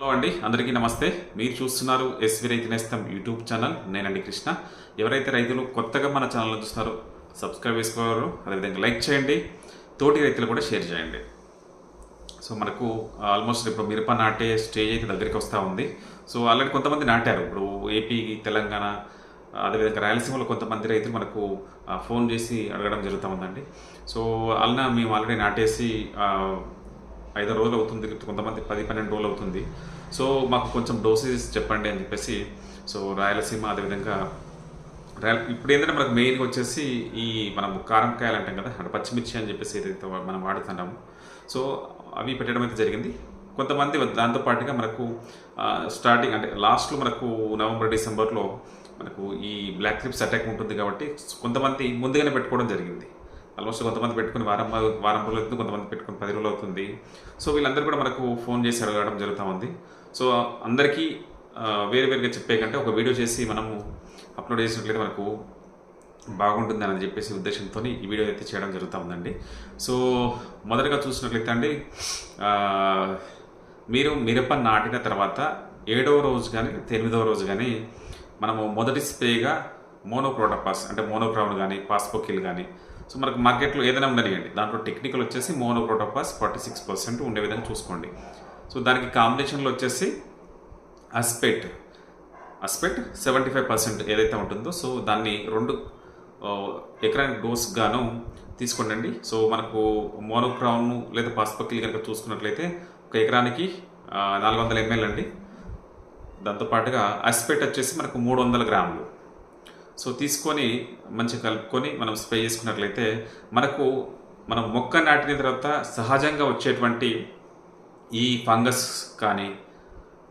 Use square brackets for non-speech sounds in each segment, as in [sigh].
Hello అండి అందరికీ నమస్తే. మీరు చూస్తున్నారు ఎస్వి రైతు నేస్తం యూట్యూబ్ ఛానల్. నేనండి కృష్ణ. ఎవరైతే రైతులు కొత్తగా మన ఛానల్ చూస్తున్నారో సబ్స్క్రైబ్ చేసుకోవాలో అదేవిధంగా లైక్ చేయండి తోటి రైతులు కూడా షేర్ చేయండి. సో మనకు ఆల్మోస్ట్ ఇప్పుడు మిరప నాటే స్టేజ్ అయితే దగ్గరికి వస్తూ ఉంది. సో ఆల్రెడీ కొంతమంది నాటారు. ఇప్పుడు ఏపీ తెలంగాణ అదేవిధంగా రాయలసీమలో కొంతమంది రైతులు మనకు ఫోన్ చేసి అడగడం జరుగుతూ ఉందండి. సో అలా మేము ఆల్రెడీ నాటేసి ఐదు రోజులు అవుతుంది కొంతమంది పది పన్నెండు రోజులు అవుతుంది. సో మాకు కొంచెం డోసేజ్ చెప్పండి అని చెప్పేసి సో రాయలసీమ అదేవిధంగా రాయల ఇప్పుడు ఏంటంటే మనకు మెయిన్గా వచ్చేసి ఈ మనం కారంకాయలు అంటాం కదా అంటే పచ్చిమిర్చి అని చెప్పేసి ఏదైతే మనం వాడుతున్నాము. సో అవి పెట్టడం అయితే జరిగింది. కొంతమంది దాంతో పాటుగా మనకు స్టార్టింగ్ అంటే లాస్ట్లో మనకు నవంబర్ డిసెంబర్లో మనకు ఈ బ్లాక్ క్లిప్స్ అటాక్ ఉంటుంది కాబట్టి కొంతమంది ముందుగానే పెట్టుకోవడం జరిగింది. ఆల్మోస్ట్ కొంతమంది పెట్టుకుని వారం వారం రోజులు అవుతుంది కొంతమంది పెట్టుకుని పది రోజులు అవుతుంది. సో వీళ్ళందరూ కూడా మనకు ఫోన్ చేసి అడగడం జరుగుతూ ఉంది. సో అందరికీ వేరు వేరుగా చెప్పే కంటే ఒక వీడియో చేసి మనము అప్లోడ్ చేసినట్లయితే మనకు బాగుంటుంది అని చెప్పేసి ఉద్దేశంతో ఈ వీడియో అయితే చేయడం జరుగుతూ ఉందండి. సో మొదటగా చూసినట్లయితే అండి మీరు మిరప నాటిన తర్వాత ఏడవ రోజు కానీ ఎనిమిదవ రోజు కానీ మనము మొదటి స్ప్రేగా మోనోక్రోటపాస్ అంటే మోనోక్రౌన్ కానీ పాస్పోకిల్ కానీ సో మనకు మార్కెట్లో ఏదైనా ఉండనివ్వండి దాంట్లో టెక్నికల్ వచ్చేసి మోనోక్రోటపాస్ ఫార్టీ సిక్స్ పర్సెంట్ ఉండే విధంగా చూసుకోండి. సో దానికి కాంబినేషన్లో వచ్చేసి aspect. Aspect seventy five percent ఏదైతే ఉంటుందో సో దాన్ని రెండు ఎకరానికి డోస్ గాను తీసుకోండి సో మనకు మోనోక్రాన్ లేదా పాస్పకిల్ కనుక చూసుకున్నట్లయితే ఒక ఎకరానికి నాలుగు వందల ఎంఎల్ అండి. దాంతోపాటుగా అస్పెట్ వచ్చేసి మనకు మూడు వందల గ్రాములు. సో తీసుకొని మంచిగా కలుపుకొని మనం స్ప్రే చేసుకున్నట్లయితే మనకు మనం మొక్క నాటిన తర్వాత సహజంగా వచ్చేటువంటి ఈ ఫంగస్ కానీ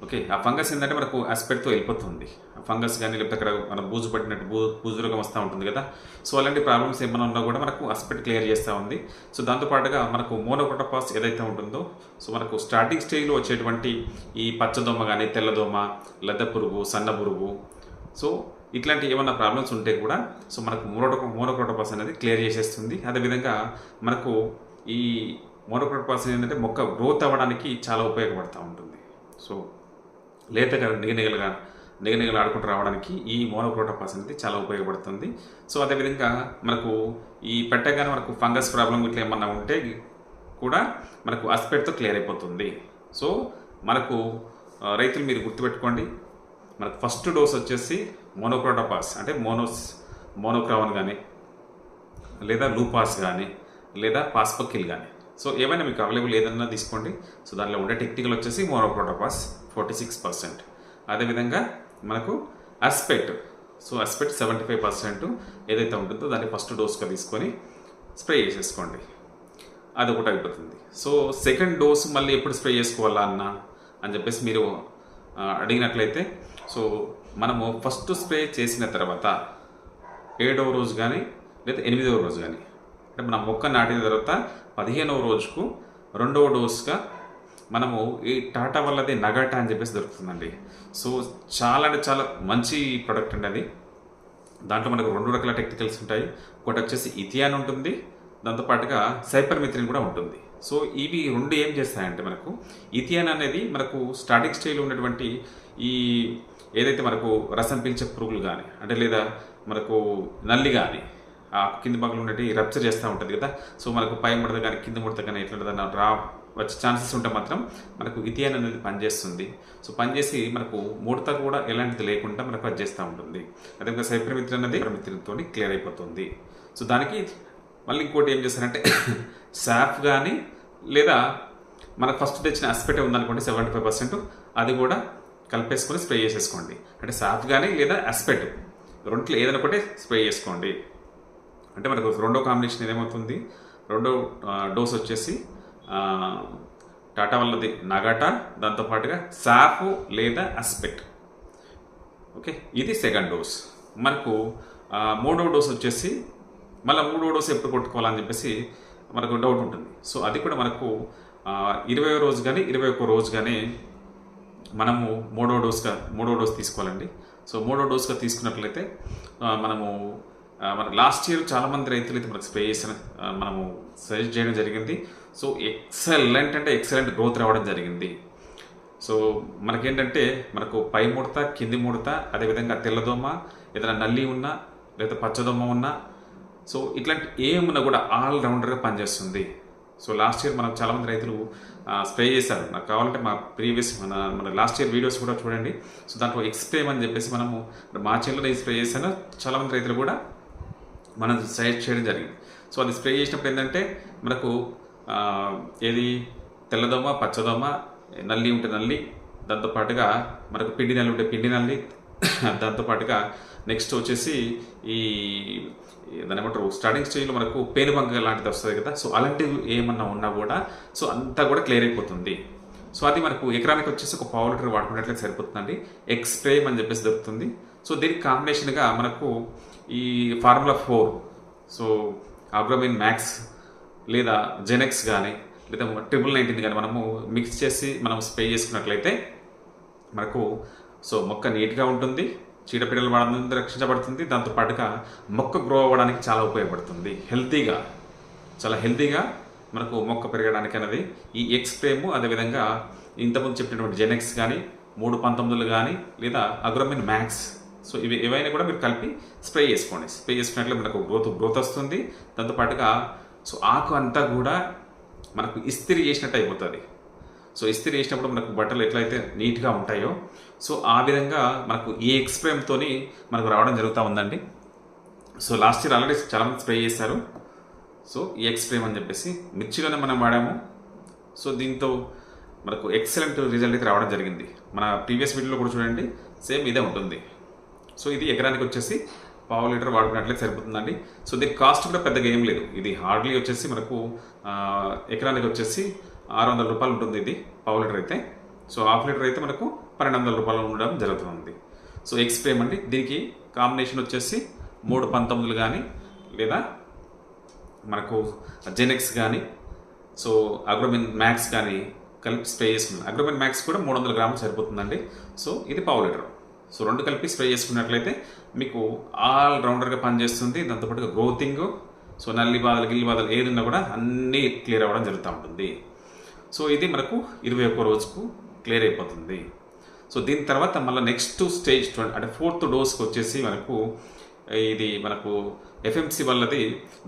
ఓకే ఆ ఫంగస్ ఏంటంటే మనకు ఆస్పెక్ట్తో వెళ్ళిపోతుంది. ఆ ఫంగస్ కానీ లేకపోతే అక్కడ మనం బూజు పట్టినట్టు బూ బూజు రోగం వస్తూ ఉంటుంది కదా. సో అలాంటి ప్రాబ్లమ్స్ ఏమైనా ఉన్నా కూడా మనకు ఆస్పెక్ట్ క్లియర్ చేస్తూ ఉంది. సో దాంతోపాటుగా మనకు మోనోకోటోపాస్ ఏదైతే ఉంటుందో సో మనకు స్టార్టింగ్ స్టేజ్లో వచ్చేటువంటి ఈ పచ్చదోమ కానీ తెల్లదోమ లద్ద పురుగు సన్న పురుగు సో ఇట్లాంటి ఏమైనా ప్రాబ్లమ్స్ ఉంటే కూడా సో మనకు మోనోటో మోనోక్రోటోపాస్ అనేది క్లియర్ చేసేస్తుంది. అదేవిధంగా మనకు ఈ మోనోక్రోటోపాస్ ఏంటంటే మొక్క గ్రోత్ అవ్వడానికి చాలా ఉపయోగపడుతూ ఉంటుంది. సో లేతగా నిగనిగలుగా నిగనిగలు ఆడుకుంటూ రావడానికి ఈ మోనోక్రోటోపాస్ అనేది చాలా ఉపయోగపడుతుంది. సో అదేవిధంగా మనకు ఈ పెట్టగానే మనకు ఫంగస్ ప్రాబ్లం ఇట్లా ఏమన్నా ఉంటే కూడా మనకు అస్పెక్ట్తో క్లియర్ అయిపోతుంది. సో మనకు రైతులు మీరు గుర్తుపెట్టుకోండి. మనకు ఫస్ట్ డోస్ వచ్చేసి మోనోక్రోటోపాస్ అంటే మోనోస్ మోనోక్రావన్ కానీ లేదా లూపాస్ కానీ లేదా పాస్పకిల్ కానీ సో ఏమైనా మీకు అవైలబుల్ ఏదన్నా తీసుకోండి. సో దానిలో ఉండే టెక్నికల్ వచ్చేసి మోనోక్రోటోపాస్ ఫార్టీ సిక్స్ పర్సెంట్ అదేవిధంగా మనకు aspect so aspect seventy five percent ఏదైతే ఉంటుందో దాన్ని ఫస్ట్ డోస్గా తీసుకొని స్ప్రే చేసేసుకోండి. అది ఒకటి అయిపోతుంది. సో సెకండ్ డోస్ మళ్ళీ ఎప్పుడు స్ప్రే చేసుకోవాలా అన్న అని చెప్పేసి మీరు అడిగినట్లయితే సో మనము ఫస్ట్ స్ప్రే చేసిన తర్వాత ఏడవ రోజు కానీ లేదా ఎనిమిదవ రోజు కానీ అంటే మన మొక్క నాటిన తర్వాత పదిహేనవ రోజుకు రెండవ డోస్గా మనము ఈ టాటా వల్లది నగాటా అని చెప్పేసి దొరుకుతుందండి. సో చాలా అంటే చాలా మంచి ప్రోడక్ట్ అండి అది. దాంట్లో మనకు రెండు రకాల టెక్నికల్స్ ఉంటాయి. ఒకటి వచ్చేసి ఇథియాన్ ఉంటుంది. దాంతోపాటుగా సైపర్ మిత్రిన్ కూడా ఉంటుంది. సో ఇవి రెండు ఏం చేస్తాయంటే మనకు ఇథియాన్ అనేది మనకు స్టార్టింగ్ స్టేజ్లో ఉన్నటువంటి ఈ ఏదైతే మనకు రసం పీల్చే పురుగులు కానీ అంటే లేదా మనకు నల్లి కానీ ఆ కింది భాగంలో ఉండేవి రప్చర్ చేస్తూ ఉంటుంది కదా. సో మనకు పై ముడత కానీ కింద ముడత కానీ ఎట్లా రా వచ్చే ఛాన్సెస్ ఉంటే మాత్రం మనకు ఇథియాన్ అనేది పనిచేస్తుంది. సో పనిచేసి మనకు ముడత కూడా ఎలాంటిది లేకుండా మనకు పనిచేస్తూ ఉంటుంది. అదేవిధంగా సైపర్ అనేది మిత్రంతో క్లియర్ అయిపోతుంది. సో దానికి మళ్ళీ ఇంకోటి ఏం చేస్తారంటే [coughs] సాఫ్ కానీ లేదా మనకు ఫస్ట్ తెచ్చిన అస్పెట్ ఉందనుకోండి సెవెంటీ ఫైవ్ పర్సెంట్ అది కూడా కలిపేసుకొని స్ప్రే చేసేసుకోండి. అంటే సాఫ్ కానీ లేదా అస్పెట్ రెంట్లో ఏదైనా ఒకటి స్ప్రే చేసుకోండి. అంటే మనకు రెండో కాంబినేషన్ ఏమవుతుంది? రెండో డోస్ వచ్చేసి టాటా వల్లది నగాటా దాంతోపాటుగా సాఫ్ లేదా అస్పెక్ట్ ఓకే ఇది సెకండ్ డోస్ మనకు మూడో డోస్ వచ్చేసి మళ్ళీ మూడో డోస్ ఎప్పుడు కొట్టుకోవాలని చెప్పేసి మనకు డౌట్ ఉంటుంది. సో అది కూడా మనకు ఇరవై రోజు కానీ ఇరవై ఒక్క రోజు కానీ మనము మూడో డోస్గా మూడో డోస్ తీసుకోవాలండి. సో మూడో డోస్గా తీసుకున్నట్లయితే మనము మన లాస్ట్ ఇయర్ చాలామంది రైతులు అయితే మనకు స్ప్రే చేసిన మనము సజెస్ట్ చేయడం జరిగింది. సో ఎక్సలెంట్ అంటే ఎక్సలెంట్ గ్రోత్ రావడం జరిగింది. సో మనకేంటంటే మనకు పై ముడత కింది ముడత అదేవిధంగా తెల్లదోమ ఏదైనా నల్లి ఉన్నా లేదా పచ్చదోమ ఉన్నా సో ఇట్లాంటి ఏమున్నా కూడా ఆల్ రౌండర్గా పనిచేస్తుంది. సో లాస్ట్ ఇయర్ మనం చాలామంది రైతులు స్ప్రే చేశారు. నాకు కావాలంటే మా ప్రీవియస్ మన మన లాస్ట్ ఇయర్ వీడియోస్ కూడా చూడండి. సో దాంట్లో ఎక్స్ప్రేమ్ అని చెప్పేసి మనము మా చేనులో నేను స్ప్రే చేశాను. చాలామంది రైతులు కూడా మనం సజెస్ట్ చేయడం జరిగింది. సో అది స్ప్రే చేసినప్పుడు ఏంటంటే మనకు ఏది? తెల్లదోమ పచ్చదోమ నల్లి ఉంటే నల్లి దాంతోపాటుగా మనకు పిండి నల్లి ఉంటే పిండి నల్లి దాంతోపాటుగా నెక్స్ట్ వచ్చేసి ఈ దాని ఏమంటారు? స్టార్టింగ్ స్టేజ్లో మనకు పేనుబంక లాంటిది వస్తుంది కదా. సో అలాంటివి ఏమన్నా ఉన్నా కూడా సో అంతా కూడా క్లియర్ అయిపోతుంది. సో అది మనకు ఎకరానికి వచ్చేసి ఒక పావు లీటర్ వాడుకున్నట్లయితే సరిపోతుందండి. ఎక్స్ప్రేమ్ అని చెప్పేసి దొరుకుతుంది. సో దీనికి కాంబినేషన్గా మనకు ఈ formula four so Agromin Max లేదా జెనెక్స్ కానీ లేదా ట్రిపుల్ నైన్టీన్ కానీ మనము మిక్స్ చేసి మనం స్ప్రే చేసుకున్నట్లయితే మనకు సో మొక్క నీట్గా ఉంటుంది చీడపీడలు వాడడం రక్షించబడుతుంది దాంతో పాటుగా మొక్క గ్రో అవ్వడానికి చాలా ఉపయోగపడుతుంది. హెల్తీగా చాలా హెల్తీగా మనకు మొక్క పెరగడానికి అనేది ఈ ఎక్స్ప్రేము అదేవిధంగా ఇంతకుముందు చెప్పినటువంటి జెనెక్స్ కానీ మూడు పంతొమ్మిదిలు కానీ లేదా అగ్రోమిన్ మ్యాక్స్. సో ఇవి ఏవైనా కూడా మీరు కలిపి స్ప్రే చేసుకోండి. స్ప్రే చేసుకున్నట్లు మనకు గ్రోత్ గ్రోత్ వస్తుంది. దాంతోపాటుగా సో ఆకు అంతా కూడా మనకు ఇస్త్రీ చేసినట్టు అయిపోతుంది. సో ఇస్త్రీ చేసినప్పుడు మనకు బట్టలు ఎట్లయితే నీట్గా ఉంటాయో సో ఆ విధంగా మనకు ఈ ఎక్స్ప్రేమ్తోని మనకు రావడం జరుగుతూ ఉందండి. సో లాస్ట్ ఇయర్ ఆల్రెడీ చాలామంది స్ప్రే చేశారు. సో ఈ ఎక్స్ప్రేమ్ అని చెప్పేసి మిర్చిలోనే మనం వాడాము. సో దీంతో మనకు ఎక్సలెంట్ రిజల్ట్ అయితే రావడం జరిగింది. మన ప్రీవియస్ వీడియోలో కూడా చూడండి సేమ్ ఇదే ఉంటుంది. సో ఇది ఎకరానికి వచ్చేసి పావు లీటర్ వాడుకున్నట్లే సరిపోతుందండి. సో దీని కాస్ట్ కూడా పెద్దగా ఏం లేదు. ఇది హార్డ్లీ వచ్చేసి మనకు ఎకరానికి వచ్చేసి ఆరు వందల రూపాయలు ఉంటుంది ఇది పావు లీటర్ అయితే. సో హాఫ్ లీటర్ అయితే మనకు పన్నెండు వందల రూపాయలు ఉండడం జరుగుతుంది. సో ఎక్స్ప్రేమ్ అండి. దీనికి కాంబినేషన్ వచ్చేసి మూడు పంతొమ్మిదిలు కానీ లేదా మనకు జెనెక్స్ కానీ సో అగ్రోమిన్ మ్యాక్స్ కానీ కలిపి స్ప్రే చేసుకున్నాం అగ్రోమిన్ మ్యాక్స్ కూడా మూడు వందల గ్రాములు సరిపోతుందండి. సో ఇది పావు లీటర్. సో రెండు కలిపి స్ప్రే చేసుకున్నట్లయితే మీకు ఆల్ రౌండర్గా పనిచేస్తుంది. దాంతోపాటుగా గ్రోతింగ్ సో నల్లి బాధలు గిల్లి బాధలు ఏది ఉన్నా కూడా అన్నీ క్లియర్ అవ్వడం జరుగుతూ ఉంటుంది. సో ఇది మనకు ఇరవై ఒక్క రోజుకు క్లియర్ అయిపోతుంది. సో దీని తర్వాత మళ్ళీ నెక్స్ట్ స్టేజ్ అంటే ఫోర్త్ డోస్కి వచ్చేసి మనకు ఇది మనకు ఎఫ్ఎంసి వల్లది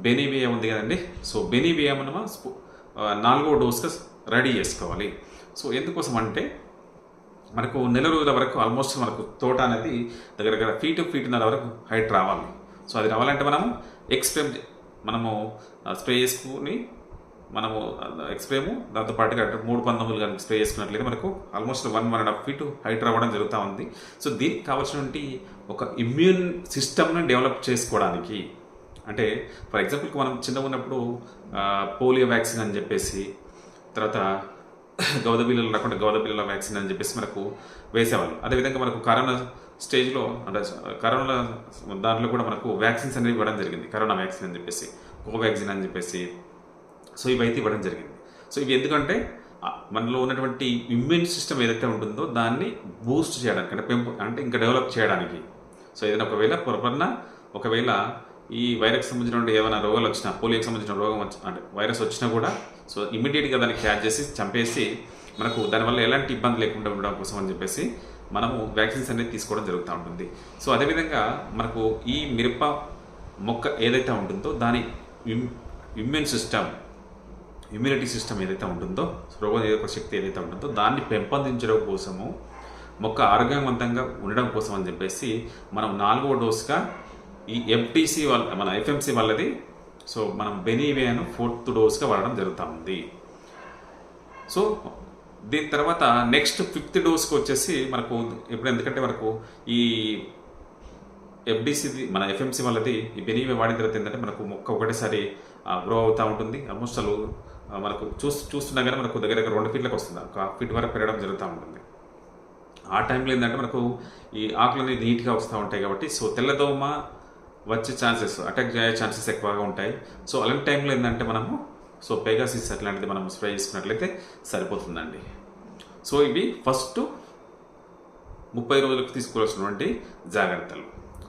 బెనీవియా ఉంది కదండి. సో బెనీవియా మనం నాలుగో డోస్గా రెడీ చేసుకోవాలి. సో ఎందుకోసం అంటే మనకు నెల రోజుల వరకు ఆల్మోస్ట్ మనకు తోట అనేది దగ్గర దగ్గర ఫీట్ ఫీట్న్నర వరకు హైట్ రావాలి. సో అది రావాలంటే మనము ఎక్స్ప్రేమ్ మనము స్ప్రే చేసుకుని మనము ఎక్స్ప్రేము దాంతో పాటుగా మూడు పంతొమ్మిది కానీ స్ప్రే చేసుకున్నట్లయితే మనకు almost one one and half feet height రావడం జరుగుతూ ఉంది. సో దీనికి కావాల్సినటువంటి ఒక ఇమ్యూన్ సిస్టమ్ని డెవలప్ చేసుకోవడానికి అంటే ఫర్ ఎగ్జాంపుల్కి మనం చిన్నగా ఉన్నప్పుడు పోలియో వ్యాక్సిన్ అని చెప్పేసి తర్వాత గౌద బిల్లలు రాకుండా గౌద బిల్లల వ్యాక్సిన్ అని చెప్పేసి మనకు వేసేవాళ్ళు. అదేవిధంగా మనకు కరోనా స్టేజ్లో అంటే కరోనా దాంట్లో కూడా మనకు వ్యాక్సిన్స్ అనేవి ఇవ్వడం జరిగింది. కరోనా వ్యాక్సిన్ అని చెప్పేసి కోవాక్సిన్ అని చెప్పేసి సో ఇవైతే ఇవ్వడం జరిగింది. సో ఇవి ఎందుకంటే మనలో ఉన్నటువంటి ఇమ్యూన్ సిస్టమ్ ఏదైతే ఉంటుందో దాన్ని బూస్ట్ చేయడానికి అంటే పెంపు అంటే ఇంకా డెవలప్ చేయడానికి. సో ఏదైనా ఒకవేళ పొరపడిన ఒకవేళ ఈ వైరస్ సంబంధించిన ఏమైనా రోగాలు వచ్చినా పోలియోకి సంబంధించిన రోగం వచ్చి అంటే వైరస్ వచ్చినా కూడా సో ఇమీడియట్గా దాన్ని క్యాచ్ చేసి చంపేసి మనకు దానివల్ల ఎలాంటి ఇబ్బంది లేకుండా ఉండడం కోసం అని చెప్పేసి మనము వ్యాక్సిన్స్ అనేది తీసుకోవడం జరుగుతూ ఉంటుంది. సో అదేవిధంగా మనకు ఈ మిరప మొక్క ఏదైతే ఉంటుందో దాని ఇమ్యూన్ సిస్టమ్ ఇమ్యూనిటీ సిస్టమ్ ఏదైతే ఉంటుందో రోగనిరోధక శక్తి ఏదైతే ఉంటుందో దాన్ని పెంపొందించడం కోసము మొక్క ఆరోగ్యవంతంగా ఉండడం కోసం అని చెప్పేసి మనం నాలుగవ డోస్గా ఈ ఎఫ్టీసీ వాళ్ళ మన ఎఫ్ఎంసీ వాళ్ళది సో మనం బెనీవియాను ఫోర్త్ డోస్గా వాడడం జరుగుతుంది. సో దీని తర్వాత నెక్స్ట్ ఫిఫ్త్ డోస్కి వచ్చేసి మనకు ఇప్పుడు ఎందుకంటే మనకు ఈ ఎఫ్డిసి మన ఎఫ్ఎంసి వాళ్ళది ఈ బెనీవే వాడిన తర్వాత ఏంటంటే మనకు మొక్క ఒకటేసారి గ్రో అవుతూ ఉంటుంది. ఆల్మోస్ట్ అసలు మనకు చూస్ చూస్తున్నా కానీ మనకు దగ్గర దగ్గర రెండు ఫీట్లకు వస్తుంది. ఒక ఫీట్ వరకు పెరగడం జరుగుతూ ఉంటుంది. ఆ టైంలో ఏంటంటే మనకు ఈ ఆకులు అనేది నీట్గా వస్తూ ఉంటాయి కాబట్టి సో తెల్లదోమ వచ్చే ఛాన్సెస్ అటాక్ అయ్యే ఛాన్సెస్ ఎక్కువగా ఉంటాయి. సో అలాంటి టైంలో ఏంటంటే మనము సో పెగాసిస్ అట్లాంటిది మనం స్ప్రే చేసుకున్నట్లయితే సరిపోతుందండి. సో ఇవి ఫస్ట్ ముప్పై రోజులకు తీసుకోవాల్సినటువంటి జాగ్రత్తలు.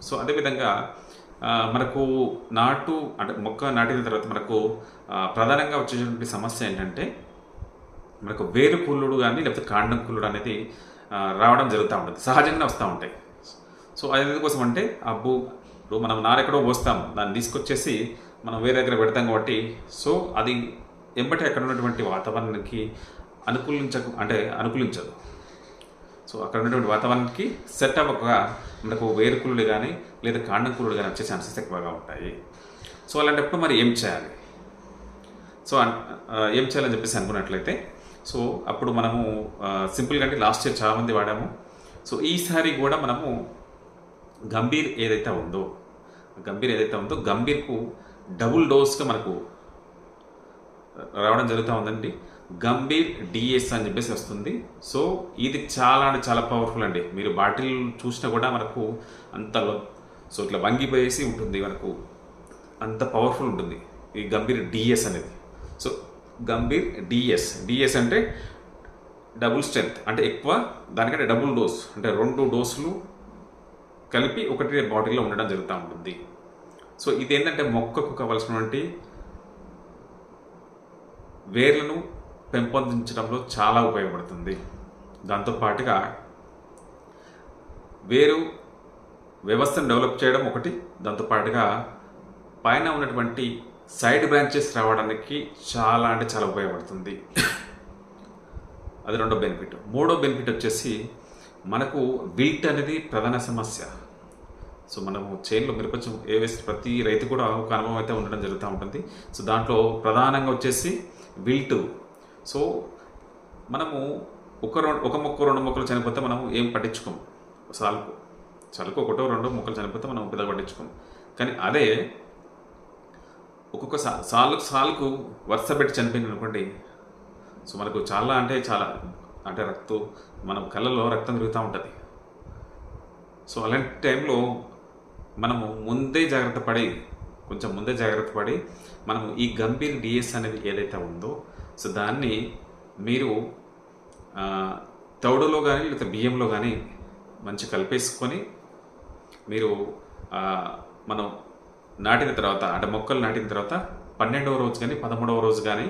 సో అదేవిధంగా మనకు నాటు అంటే మొక్క నాటిన తర్వాత మనకు ప్రధానంగా వచ్చేటువంటి సమస్య ఏంటంటే మనకు వేరు పుల్లుడు కానీ లేకపోతే కాండం పుల్లుడు అనేది రావడం జరుగుతూ ఉంటుంది. సహజంగానే వస్తూ ఉంటాయి. సో అది ఎందుకోసం అంటే ఆ భూ ఇప్పుడు మనం నారెక్కడో పోస్తాం దాన్ని తీసుకొచ్చేసి మనం వేరే దగ్గర పెడతాం కాబట్టి సో అది ఎంబటి అక్కడ ఉన్నటువంటి వాతావరణానికి అనుకూలించకు అంటే అనుకూలించదు. సో అక్కడ ఉన్నటువంటి వాతావరణానికి సెట్ అవ్వక మనకు వేరుకులుడు కానీ లేదా కాండం కులుడు కానీ వచ్చే ఛాన్సెస్ ఎక్కువగా ఉంటాయి. సో అలాంటప్పుడు మరి ఏం చేయాలి? సో ఏం చేయాలని చెప్పేసి అనుకున్నట్లయితే సో అప్పుడు మనము సింపుల్గా అంటే లాస్ట్ ఇయర్ చాలామంది వాడాము. సో ఈసారి కూడా మనము గంభీర్ ఏదైతే ఉందో గంభీర్ ఏదైతే ఉందో గంభీర్కు డబుల్ డోస్గా మనకు రావడం జరుగుతూ ఉందండి. గంభీర్ డిఎస్ అని చెప్పేసి వస్తుంది. సో ఇది చాలా అంటే చాలా పవర్ఫుల్ అండి. మీరు బాటిల్ చూసినా కూడా మనకు అంత సో ఇట్లా వంగిపోయేసి ఉంటుంది మనకు. అంత పవర్ఫుల్ ఉంటుంది ఈ గంభీర్ డిఎస్ అనేది. సో గంభీర్ డిఎస్ డిఎస్ అంటే డబుల్ స్ట్రెంత్ అంటే ఎక్కువ దానికంటే డబుల్ డోస్ అంటే రెండు డోసులు కలిపి ఒకటి బాటిల్లో ఉండడం జరుగుతూ ఉంటుంది. సో ఇది ఏంటంటే మొక్కకు కావాల్సినటువంటి వేర్లను పెంపొందించడంలో చాలా ఉపయోగపడుతుంది. దాంతోపాటుగా వేరు వ్యవస్థను డెవలప్ చేయడం ఒకటి. దాంతోపాటుగా పైన ఉన్నటువంటి సైడ్ బ్రాంచెస్ రావడానికి చాలా అంటే చాలా ఉపయోగపడుతుంది. అది రెండో బెనిఫిట్. మూడో బెనిఫిట్ వచ్చేసి మనకు విల్ట్ అనేది ప్రధాన సమస్య. సో మనము చేనులో మిరపచ్చు ఏ వేస్తే ప్రతి రైతు కూడా ఒక అనుభవం అయితే ఉండడం జరుగుతూ ఉంటుంది. సో దాంట్లో ప్రధానంగా వచ్చేసి విల్ట్. సో మనము ఒక రెండు ఒక మొక్క రెండు మొక్కలు చనిపోతే మనం ఏం పట్టించుకోం? సాలుకు. చలుకు ఒకటో రెండో మొక్కలు చనిపోతే మనం పెద్ద పట్టించుకోం. కానీ అదే ఒక్కొక్క సా సాలుకు సాలుకు వరుస పెట్టి చనిపోయింది అనుకోండి సో మనకు చాలా అంటే చాలా అంటే రక్తం మన కళ్ళలో రక్తం తిరుగుతూ ఉంటుంది. సో అలాంటి టైంలో మనము ముందే జాగ్రత్త పడి కొంచెం ముందే జాగ్రత్త పడి మనము ఈ గంభీర్ డిఎస్ అనేది ఏదైతే ఉందో సో దాన్ని మీరు తౌడులో కానీ లేకపోతే బియ్యంలో కానీ మంచి కలిపేసుకొని మీరు మనం నాటిన తర్వాత అంటే మొక్కలు నాటిన తర్వాత పన్నెండవ రోజు కానీ పదమూడవ రోజు కానీ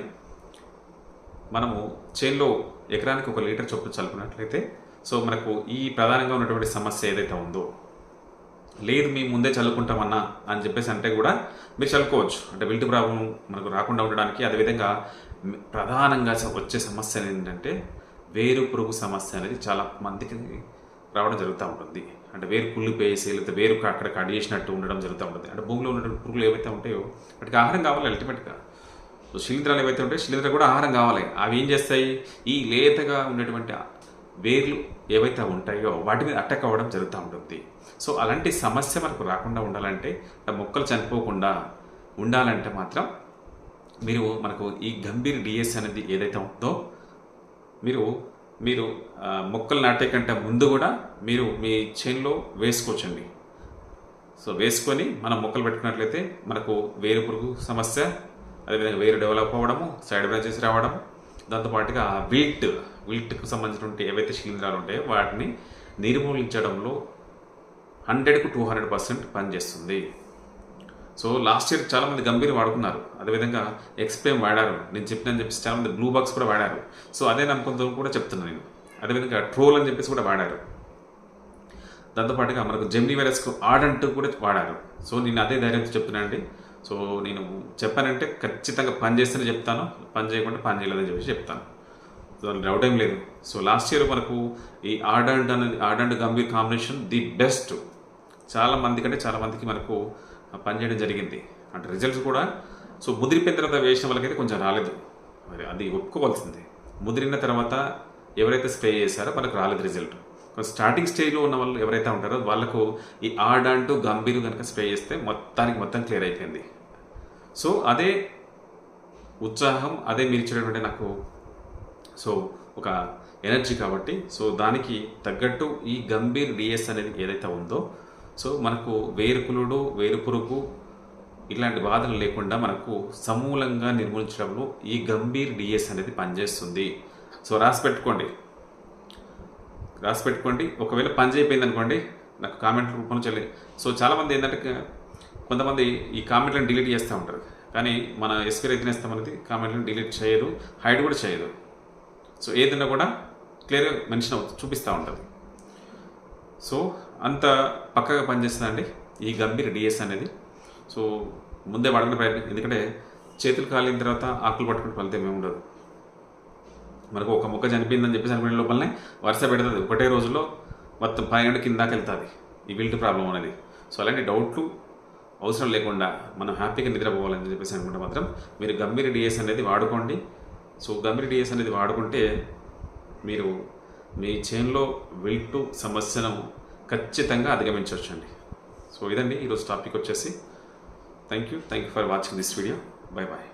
మనము చేన్లో ఎకరానికి ఒక లీటర్ చొప్పున చల్లుకున్నట్లయితే సో మనకు ఈ ప్రధానంగా ఉన్నటువంటి సమస్య ఏదైతే ఉందో లేదు మేము ముందే చల్లుకుంటామన్నా అని చెప్పేసి అంటే కూడా మీరు చల్లుకోవచ్చు. అంటే విల్ట్ ప్రాబ్లం మనకు రాకుండా ఉండడానికి అదేవిధంగా ప్రధానంగా వచ్చే సమస్య ఏంటంటే వేరు పురుగు సమస్య అనేది చాలా మందికి రావడం జరుగుతూ ఉంటుంది. అంటే వేరు కుళ్ళిపోయేసి లేకపోతే వేరు అక్కడ కడిగేసినట్టు ఉండడం జరుగుతూ ఉంటుంది. అంటే భూమిలో ఉన్నటువంటి పురుగులు ఏవైతే ఉంటాయో వాటికి ఆహారం కావాలి అల్టిమేట్గా సో శిలీంధ్రాలు ఏవైతే ఉంటాయో శిలీంధ్ర కూడా ఆహారం కావాలి. అవి ఏం చేస్తాయి? ఈ లేతగా ఉన్నటువంటి వేర్లు ఏవైతే ఉంటాయో వాటి మీద అటాక్ అవ్వడం జరుగుతూ ఉంటుంది. సో అలాంటి సమస్య మనకు రాకుండా ఉండాలంటే మొక్కలు చనిపోకుండా ఉండాలంటే మాత్రం మీరు మనకు ఈ గంభీర్ డిఎస్ అనేది ఏదైతే ఉందో మీరు మీరు మొక్కలు నాటే కంటే ముందు కూడా మీరు మీ చేనులో వేసుకోవచ్చండి. సో వేసుకొని మనం మొక్కలు పెట్టుకున్నట్లయితే మనకు వేరు పురుగు సమస్య అదేవిధంగా వేరు డెవలప్ అవ్వడము సైడ్ బ్రాంచెస్ రావడం దాంతోపాటుగా విల్ట్ విల్ట్కు సంబంధించినటువంటి ఏవైతే శిలీంధ్రాలు ఉంటాయో వాటిని నిర్మూలించడంలో హండ్రెడ్కు టూ హండ్రెడ్ పర్సెంట్ పనిచేస్తుంది. సో లాస్ట్ ఇయర్ చాలామంది గంభీర్ వాడుకున్నారు. అదేవిధంగా ఎక్స్ప్లేమ్ వాడారు. నేను చెప్పినని చెప్పేసి చాలామంది బ్లూ బాక్స్ కూడా వాడారు. సో అదే నమ్మకంతో కూడా చెప్తున్నాను నేను. అదేవిధంగా ట్రోల్ అని చెప్పేసి కూడా వాడారు. దాంతోపాటుగా మనకు జెమినీ వైరస్కు ఆడంటూ కూడా వాడారు. సో నేను అదే ధైర్యంతో చెప్తున్నానండి సో నేను చెప్పానంటే ఖచ్చితంగా పని చేస్తేనే చెప్తాను. పని చేయకుండా పని చేయలేదని చెప్పేసి చెప్తాను. సో డౌట్ ఏం లేదు. సో లాస్ట్ ఇయర్ మనకు ఈ ఆడండ్ అనేది ఆడండ్ గంభీర్ కాంబినేషన్ ది బెస్ట్ చాలా మంది కంటే చాలా మందికి మనకు పనిచేయడం జరిగింది. అంటే రిజల్ట్స్ కూడా సో ముదిరిపోయిన తర్వాత వేసిన వాళ్ళకైతే కొంచెం రాలేదు. మరి అది ఒప్పుకోవాల్సిందే. ముదిరిన తర్వాత ఎవరైతే స్ప్రే చేశారో వాళ్ళకి రాలేదు రిజల్ట్ స్టార్టింగ్ స్టేజ్లో ఉన్న వాళ్ళు ఎవరైతే ఉంటారో వాళ్ళకు ఈ ఆడ్ అంటూ గంభీరు కనుక స్ప్రే చేస్తే మొత్తానికి మొత్తం క్లియర్ అయిపోయింది. సో అదే ఉత్సాహం అదే మీరు ఇచ్చినటువంటి నాకు సో ఒక ఎనర్జీ కాబట్టి సో దానికి తగ్గట్టు ఈ గంభీర్ డిఎస్ అనేది ఏదైతే ఉందో సో మనకు వేరుకులుడు వేరుపురుగు ఇలాంటి బాధలు లేకుండా మనకు సమూలంగా నిర్మూలించడంలో ఈ గంభీర్ డిఎస్ అనేది పనిచేస్తుంది. సో రాసి పెట్టుకోండి. రాసి పెట్టుకోండి. ఒకవేళ పనిచేయపోయింది అనుకోండి నాకు కామెంట్ రూపంలో చెల్లి. సో చాలామంది ఏంటంటే కొంతమంది ఈ కామెంట్లను డిలీట్ చేస్తూ ఉంటారు. కానీ మన ఎస్పీ రైతు అనేది కామెంట్లను డిలీట్ చేయదు హైడ్ కూడా చేయదు. సో ఏదైనా కూడా క్లియర్గా మెన్షన్ అవుతుంది చూపిస్తూ ఉంటుంది. సో అంత పక్కగా పనిచేస్తుందండి ఈ గంభీర్ డిఎస్ అనేది? సో ముందే వాడకుండా ప్రయత్నం ఎందుకంటే చేతులు కాలిన తర్వాత ఆకులు పట్టుకుని ఫలితం ఏమి ఉండదు. మనకు ఒక మొక్క చనిపోయిందని చెప్పేసి అనుకునే లోపలనే వరుస పెడుతుంది. ఒకటే రోజులో మొత్తం పన్నెండు కిందాకి వెళ్తుంది. ఈ విల్ట్ ప్రాబ్లం అనేది. సో అలాంటి డౌట్లు అవసరం లేకుండా మనం హ్యాపీగా నిద్రపోవాలని చెప్పేసి అనుకుంటే మాత్రం మీరు గంభీర డిఎస్ అనేది వాడుకోండి. సో గంభీర డిఎస్ అనేది వాడుకుంటే మీరు మీ చేన్లో విల్టు సమస్యను ఖచ్చితంగా అధిగమించవచ్చండి. సో ఇదండి. ఈరోజు టాపిక్ వచ్చేసి thank you thank you for watching this video. Bye bye